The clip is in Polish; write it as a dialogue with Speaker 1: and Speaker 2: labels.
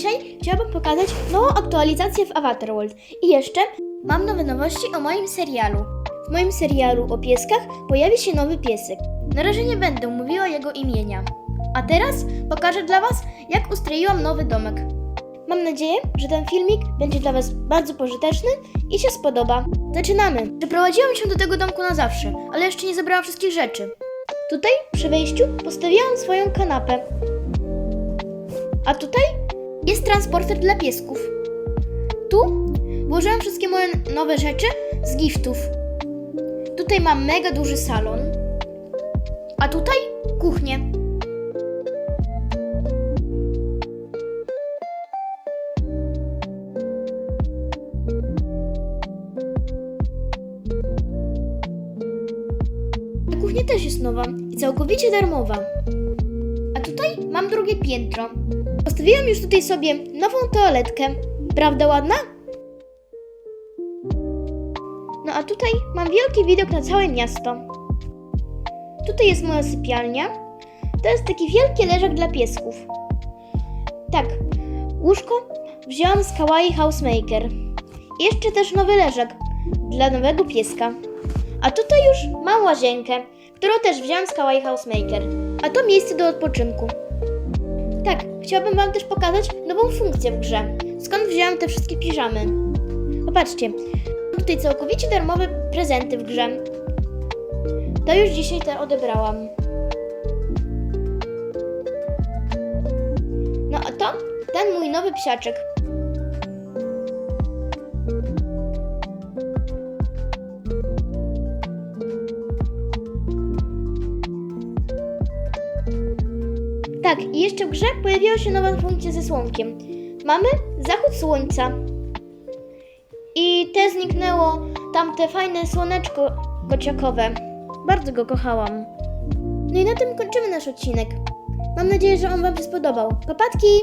Speaker 1: dzisiaj chciałabym pokazać nową aktualizację w Avatar World. I jeszcze mam nowe nowości o moim serialu. W moim serialu o pieskach pojawi się nowy piesek. Na razie nie będę mówiła jego imienia. A teraz pokażę dla Was, jak ustroiłam nowy domek. Mam nadzieję, że ten filmik będzie dla Was bardzo pożyteczny i się spodoba. Zaczynamy! Przeprowadziłam się do tego domku na zawsze, ale jeszcze nie zebrałam wszystkich rzeczy. Tutaj, przy wejściu, postawiłam swoją kanapę. A tutaj jest transporter dla piesków. Tu włożyłam wszystkie moje nowe rzeczy z giftów. Tutaj mam mega duży salon. A tutaj kuchnię. Kuchnia też jest nowa i całkowicie darmowa. Mam drugie piętro. Postawiłam już tutaj sobie nową toaletkę. Prawda ładna? No a tutaj mam wielki widok na całe miasto. Tutaj jest moja sypialnia. To jest taki wielki leżak dla piesków. Tak, łóżko wzięłam z Kawaii Housemaker. Jeszcze też nowy leżak dla nowego pieska. A tutaj już mam łazienkę, którą też wziąłem z Kawaii Housemaker. A to miejsce do odpoczynku. Chciałabym Wam też pokazać nową funkcję w grze. Skąd wziąłem te wszystkie piżamy? Popatrzcie, mam tutaj całkowicie darmowe prezenty w grze. To już dzisiaj te odebrałam. No a to ten mój nowy psiaczek. Tak, i jeszcze w grze pojawiła się nowa funkcja ze słonkiem. Mamy zachód słońca. I te zniknęło tamte fajne słoneczko kociakowe. Bardzo go kochałam. No i na tym kończymy nasz odcinek. Mam nadzieję, że on Wam się spodobał. Papatki!